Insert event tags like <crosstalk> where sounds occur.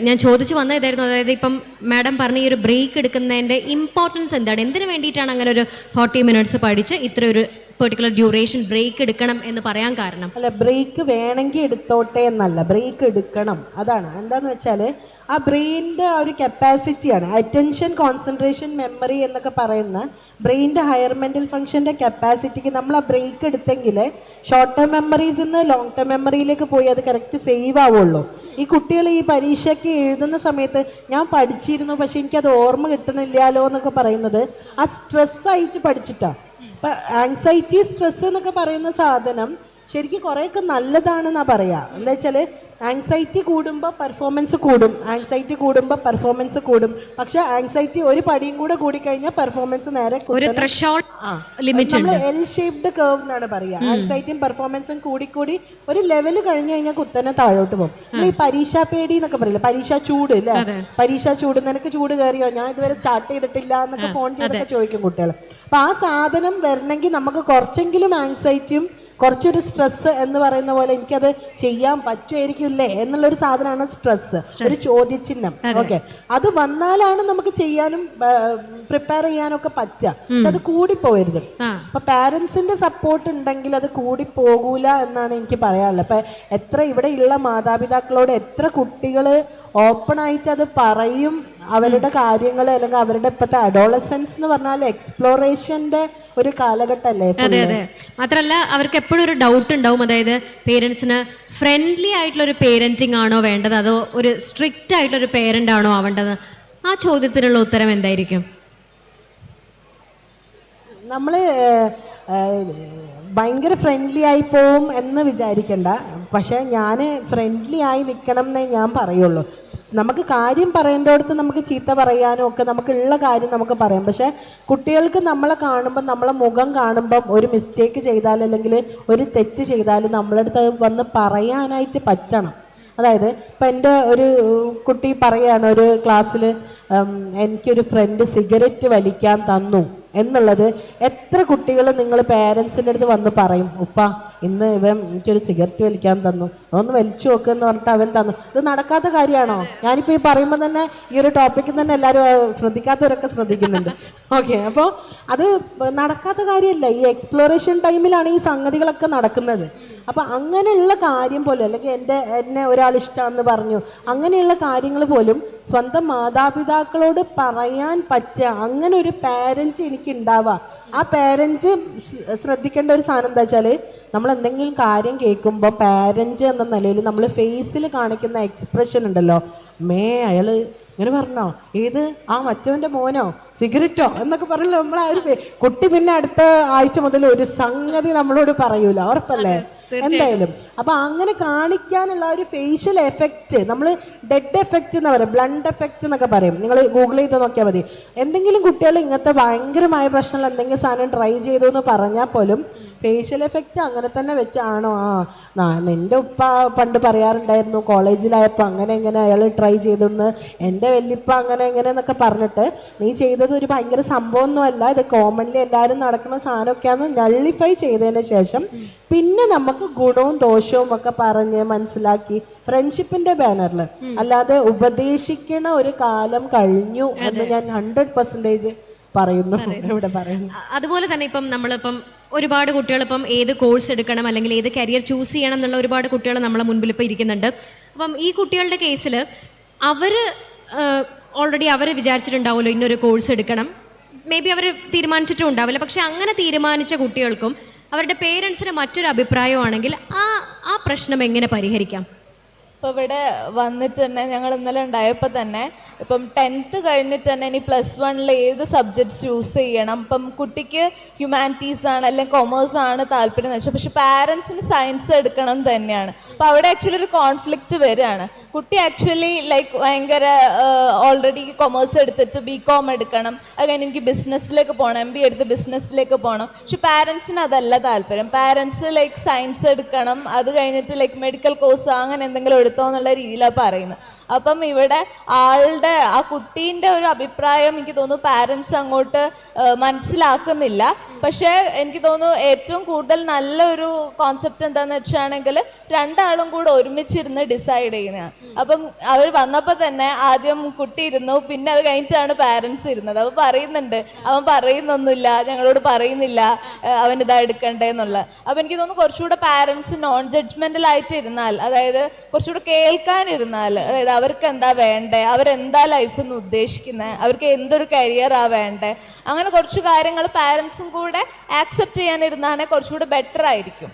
ഞാൻ ചോദിച്ചു വന്ന ഇതായിരുന്നു അതായത് ഇപ്പം മാഡം പറഞ്ഞ ഈ ഒരു ബ്രേക്ക് എടുക്കുന്നതിന്റെ ഇമ്പോർട്ടൻസ് എന്താണ്? എന്തിനു വേണ്ടിയിട്ടാണ് അങ്ങനെ ഒരു ഫോർട്ടി മിനിറ്റ്സ് പഠിച്ച് ഇത്ര ഒരു പെർട്ടിക്കുലർ ഡ്യൂറേഷൻ ബ്രേക്ക് എടുക്കണം എന്ന് പറയാൻ കാരണം. അല്ല ബ്രേക്ക് വേണമെങ്കിൽ എടുത്തോട്ടെ എന്നല്ല. ബ്രേക്ക് എടുക്കണം. അതാണ്. എന്താന്ന് വെച്ചാൽ ആ ബ്രെയിന്റെ ആ ഒരു കപ്പാസിറ്റിയാണ് അറ്റൻഷൻ കോൺസെൻട്രേഷൻ മെമ്മറി എന്നൊക്കെ പറയുന്ന ബ്രെയിന്റെ ഹയർ മെന്റൽ ഫംഗ്ഷന്റെ കപ്പാസിറ്റിക്ക് നമ്മൾ ആ ബ്രേക്ക് എടുത്തെങ്കിൽ ഷോർട്ട് ടേം മെമ്മറീസ് നിന്ന് ലോങ് ടേം മെമ്മറിയിലേക്ക് പോയി അത് കറക്റ്റ് സേവ് ആവുള്ളൂ. ഈ കുട്ടികൾ ഈ പരീക്ഷയ്ക്ക് എഴുതുന്ന സമയത്ത് ഞാൻ പഠിച്ചിരുന്നു പക്ഷെ എനിക്കത് ഓർമ്മ കിട്ടണില്ലല്ലോ എന്നൊക്കെ പറയുന്നത് ആ സ്ട്രെസ്സായിട്ട് പഠിച്ചിട്ടാണ് ഇപ്പം ആങ്സൈറ്റി സ്ട്രെസ് എന്നൊക്കെ പറയുന്ന സാധനം ശരിക്കും കുറേയൊക്കെ നല്ലതാണെന്നാ പറയാ. എന്താ വെച്ചാൽ ആങ്സൈറ്റി കൂടുമ്പോൾ പെർഫോമൻസ് കൂടും. ആങ്സൈറ്റി കൂടുമ്പോൾ പെർഫോമൻസ് കൂടും. പക്ഷെ ആങ്സൈറ്റി ഒരു പടിയും കൂടെ കൂടിക്കഴിഞ്ഞാൽ പെർഫോമൻസ് നേരെ. നമ്മൾ എൽ ഷേപ്ഡ് കേവ് എന്നാണ് പറയുക. ആങ്സൈറ്റിയും പെർഫോമൻസും കൂടി കൂടി ഒരു ലെവൽ കഴിഞ്ഞു കഴിഞ്ഞാൽ കുത്തനെ താഴോട്ട് പോകും. നമ്മൾ ഈ പരീക്ഷാ പേടി എന്നൊക്കെ പറയില്ല? പരീക്ഷാ ചൂട് അല്ലേ പരീക്ഷാ ചൂട് നിനക്ക് ചൂട് കയറിയോ? ഞാൻ ഇതുവരെ സ്റ്റാർട്ട് ചെയ്തിട്ടില്ല എന്നൊക്കെ ഫോൺ ചെയ്തൊക്കെ ചോദിക്കും കുട്ടികൾ അപ്പൊ ആ സാധനം വരണമെങ്കിൽ നമുക്ക് കുറച്ചെങ്കിലും ആങ്സൈറ്റിയും കുറച്ചൊരു സ്ട്രെസ് എന്ന് പറയുന്ന പോലെ എനിക്കത് ചെയ്യാൻ പറ്റുമായിരിക്കില്ലേ എന്നുള്ളൊരു സാധനമാണ് സ്ട്രെസ് ഒരു ചോദ്യചിഹ്നം. ഓക്കെ അത് വന്നാലാണ് നമുക്ക് ചെയ്യാനും പ്രിപ്പയർ ചെയ്യാനും ഒക്കെ പറ്റുക. പക്ഷെ അത് കൂടിപ്പോയരുത്. ആ. അപ്പൊ പാരന്റ്സിന്റെ സപ്പോർട്ട് ഉണ്ടെങ്കിൽ അത് കൂടി പോകൂല എന്നാണ് എനിക്ക് പറയാനുള്ളത്. അപ്പൊ എത്ര ഇവിടെയുള്ള മാതാപിതാക്കളോട് എത്ര കുട്ടികൾ ഓപ്പൺ ആയിട്ട് അത് പറയും. അവരുടെ കാര്യങ്ങൾ അല്ലെങ്കിൽ അവരുടെ ഇപ്പോഴത്തെ അഡോളസൻസ് എന്ന് പറഞ്ഞാൽ എക്സ്പ്ലോറേഷന്റെ ഒരു കാലഘട്ടമല്ലേ അതെ അതെ. മാത്രല്ല അവർക്ക് എപ്പോഴും ഒരു ഡൗട്ട് ഉണ്ടാവും. അതായത് പേരൻസിന് ഫ്രണ്ട്ലി ആയിട്ടുള്ള ഒരു പേരന്റിങ് ആണോ വേണ്ടത്? അതോ ഒരു സ്ട്രിക്റ്റ് ആയിട്ടുള്ള ഒരു പേരന്റ് ആണോ ആവേണ്ടത്? ആ ചോദ്യത്തിനുള്ള ഉത്തരം എന്തായിരിക്കും? നമ്മൾ ഭയങ്കര ഫ്രണ്ട്ലി ആയി പോവും എന്ന് വിചാരിക്കണ്ട. പക്ഷേ ഞാൻ ഫ്രണ്ട്ലി ആയി നിൽക്കണം എന്നേ ഞാൻ പറയുള്ളൂ. നമുക്ക് കാര്യം പറയേണ്ടടുത്ത് നമുക്ക് ചീത്ത പറയാനും ഒക്കെ നമുക്കുള്ള കാര്യം നമുക്ക് പറയാം. പക്ഷേ കുട്ടികൾക്ക് നമ്മളെ കാണുമ്പോൾ നമ്മളെ മുഖം കാണുമ്പം ഒരു മിസ്റ്റേക്ക് ചെയ്താൽ അല്ലെങ്കിൽ ഒരു തെറ്റ് ചെയ്താൽ നമ്മളടുത്ത് വന്ന് പറയാനായിട്ട് പറ്റണം. അതായത് ഇപ്പം എന്റെ ഒരു കുട്ടി പറയാണ് ഒരു ക്ലാസ്സിൽ എനിക്കൊരു ഫ്രണ്ട് സിഗരറ്റ് വലിക്കാൻ തന്നു എന്നുള്ളത് എത്ര കുട്ടികൾ നിങ്ങൾ പേരൻസിന്റെ അടുത്ത് വന്ന് പറയും? ഉപ്പ ഇന്ന് ഇവൻ എനിക്കൊരു സിഗരറ്റ് വലിക്കാൻ തന്നു. ഒന്ന് വലിച്ചു നോക്ക് എന്ന് പറഞ്ഞിട്ട് അവൻ തന്നു. ഇത് നടക്കാത്ത കാര്യമാണോ? ഞാനിപ്പോൾ ഈ പറയുമ്പോൾ തന്നെ ഈ ഒരു ടോപ്പിക്കിൽ തന്നെ എല്ലാവരും ശ്രദ്ധിക്കാത്തവരൊക്കെ ശ്രദ്ധിക്കുന്നുണ്ട്. ഓക്കെ അപ്പോൾ അത് നടക്കാത്ത കാര്യമല്ല. ഈ എക്സ്പ്ലോറേഷൻ ടൈമിലാണ് ഈ സംഗതികളൊക്കെ നടക്കുന്നത്. അപ്പോൾ അങ്ങനെയുള്ള കാര്യം പോലും അല്ലെങ്കിൽ എന്റെ എന്നെ ഒരാൾ ഇഷ്ടമാണെന്ന് പറഞ്ഞു അങ്ങനെയുള്ള കാര്യങ്ങൾ പോലും സ്വന്തം മാതാപിതാക്കളോട് പറയാൻ പറ്റുക. അങ്ങനെ ഒരു പാരന്റ് എനിക്ക് ഉണ്ടാവുക. ആ പേരന്റ് ശ്രദ്ധിക്കേണ്ട ഒരു സാധനം എന്താ വെച്ചാൽ നമ്മൾ എന്തെങ്കിലും കാര്യം കേൾക്കുമ്പോൾ പാരന്റ് എന്ന നിലയിൽ നമ്മൾ ഫേസിൽ കാണിക്കുന്ന എക്സ്പ്രഷൻ ഉണ്ടല്ലോ. മേ അയാൾ ഇങ്ങനെ പറഞ്ഞോ. ഏത് ആ മറ്റവന്റെ മോനോ? സിഗരറ്റോ? എന്നൊക്കെ പറഞ്ഞല്ലോ നമ്മൾ ആ ഒരു കുട്ടി പിന്നെ അടുത്ത ആഴ്ച മുതൽ ഒരു സംഗതി നമ്മളോട് പറയൂല. ഉറപ്പല്ലേ? എന്തായാലും അപ്പൊ അങ്ങനെ കാണിക്കാനുള്ള ഒരു ഫേഷ്യൽ എഫക്റ്റ് നമ്മൾ ഡെഡ് എഫക്റ്റ് എന്ന് പറയും ബ്ലണ്ട് എഫക്റ്റ് എന്നൊക്കെ പറയും. നിങ്ങൾ ഗൂഗിൾ ചെയ്ത് നോക്കിയാൽ മതി. എന്തെങ്കിലും കുട്ടികൾ ഇങ്ങനത്തെ ഭയങ്കരമായ പ്രശ്നങ്ങൾ എന്തെങ്കിലും സാധനം ട്രൈ ചെയ്തു എന്ന് പറഞ്ഞാൽ പോലും ഫേഷ്യൽ എഫക്റ്റ് അങ്ങനെ തന്നെ വെച്ചാണോ ആ എന്റെ ഉപ്പ പണ്ട് പറയാറുണ്ടായിരുന്നു കോളേജിലായപ്പോൾ അങ്ങനെ എങ്ങനെ അയാൾ ട്രൈ ചെയ്തെന്ന് എന്റെ വല്യപ്പ അങ്ങനെ എങ്ങനെ എന്നൊക്കെ പറഞ്ഞിട്ട് നീ ചെയ്തത് ഒരു ഭയങ്കര സംഭവമൊന്നുമല്ല ഇത് കോമൺലി എല്ലാവരും നടക്കുന്ന സാധനമൊക്കെയാണെന്ന് നള്ളിഫൈ ചെയ്തതിന് ശേഷം പിന്നെ നമുക്ക് ഗുണവും ദോഷവും ഒക്കെ പറഞ്ഞ് മനസ്സിലാക്കി ഫ്രണ്ട്ഷിപ്പിന്റെ ബാനറിൽ അല്ലാതെ ഉപദേശിക്കണ ഒരു കാലം കഴിഞ്ഞു എന്ന് ഞാൻ ഹൺഡ്രഡ് പെർസെന്റേജ് പറയുന്നു. <laughs> ഇവിടെ പറയുന്നു. അതുപോലെ തന്നെ ഇപ്പം നമ്മളിപ്പം ഒരുപാട് കുട്ടികൾ ഇപ്പം ഏത് കോഴ്സ് എടുക്കണം അല്ലെങ്കിൽ ഏത് കരിയർ ചൂസ് ചെയ്യണം എന്നുള്ള ഒരുപാട് കുട്ടികൾ നമ്മളെ മുൻപിൽ ഇപ്പോൾ ഇരിക്കുന്നുണ്ട്. അപ്പം ഈ കുട്ടികളുടെ കേസിൽ അവർ ഓൾറെഡി അവർ വിചാരിച്ചിട്ടുണ്ടാവുമല്ലോ ഇന്നൊരു കോഴ്സ് എടുക്കണം. മേ ബി അവർ തീരുമാനിച്ചിട്ടും ഉണ്ടാവില്ല. പക്ഷെ അങ്ങനെ തീരുമാനിച്ച കുട്ടികൾക്കും അവരുടെ പേരൻസിന് മറ്റൊരു അഭിപ്രായമാണെങ്കിൽ ആ ആ പ്രശ്നം എങ്ങനെ പരിഹരിക്കാം? ഇപ്പൊ ഇവിടെ വന്നിട്ട് തന്നെ ഞങ്ങൾ ഇന്നലെ ഉണ്ടായപ്പോൾ തന്നെ ഇപ്പം ടെൻത്ത് കഴിഞ്ഞിട്ട് തന്നെ ഇനി പ്ലസ് വണ്ണിൽ ഏത് സബ്ജക്ട്സ് ചൂസ് ചെയ്യണം? ഇപ്പം കുട്ടിക്ക് ഹ്യൂമാനിറ്റീസ് ആണ് അല്ലെങ്കിൽ കൊമേഴ്സ് ആണ് താല്പര്യം എന്ന് വെച്ചാൽ പക്ഷെ പാരൻസിന് സയൻസ് എടുക്കണം തന്നെയാണ്. അപ്പോൾ അവിടെ ആക്ച്വലി ഒരു കോൺഫ്ലിക്റ്റ് വരികയാണ്. കുട്ടി ആക്ച്വലി ലൈക്ക് ഭയങ്കര ഓൾറെഡി കൊമേഴ്സ് എടുത്തിട്ട് ബി കോം എടുക്കണം. അത് കഴിഞ്ഞ് എനിക്ക് ബിസിനസ്സിലേക്ക് പോകണം എം ബി എടുത്ത് ബിസിനസ്സിലേക്ക് പോകണം പക്ഷെ പാരൻസിന് അതല്ല താല്പര്യം. പാരൻസ് ലൈക്ക് സയൻസ് എടുക്കണം. അത് കഴിഞ്ഞിട്ട് ലൈക്ക് മെഡിക്കൽ കോഴ്സ് അങ്ങനെ എന്തെങ്കിലും എടുത്തോ എന്നുള്ള രീതിയിലാണ് പറയുന്നത്. അപ്പം ഇവിടെ ആളുടെ ആ കുട്ടീന്റെ ഒരു അഭിപ്രായം എനിക്ക് തോന്നുന്നു പാരൻസ് അങ്ങോട്ട് മനസ്സിലാക്കുന്നില്ല. പക്ഷേ എനിക്ക് തോന്നുന്നു ഏറ്റവും കൂടുതൽ നല്ലൊരു കോൺസെപ്റ്റ് എന്താണെന്ന് വെച്ചാണെങ്കിൽ രണ്ടാളും കൂടെ ഒരുമിച്ചിരുന്ന് ഡിസൈഡ് ചെയ്യുന്നതാണ് അപ്പം അവർ വന്നപ്പോൾ തന്നെ ആദ്യം കുട്ടി ഇരുന്നു പിന്നെ അത് കഴിഞ്ഞിട്ടാണ് പാരൻസ് ഇരുന്നത്. അവൻ പറയുന്നുണ്ട് അവൻ പറയുന്നൊന്നുമില്ല ഞങ്ങളോട് പറയുന്നില്ല അവൻ ഇതാ എടുക്കണ്ടേ എന്നുള്ള. അപ്പം എനിക്ക് തോന്നുന്നു കുറച്ചുകൂടെ പാരൻസ് നോൺ ജഡ്ജ്മെന്റൽ ആയിട്ട് ഇരുന്നാൽ അതായത് കുറച്ചുകൂടെ കേൾക്കാനിരുന്നാൽ അതായത് അവർക്ക് എന്താ വേണ്ടേ? അവരെന്താ ലൈഫിൽ നിന്ന് ഉദ്ദേശിക്കുന്നത് അവർക്ക് എന്തൊരു കരിയറാ വേണ്ടേ? അങ്ങനെ കുറച്ച് കാര്യങ്ങൾ പാരൻസും കൂടെ ആക്സെപ്റ്റ് ചെയ്യാനിരുന്നാണെങ്കിൽ കുറച്ചുകൂടെ ബെറ്റർ ആയിരിക്കും.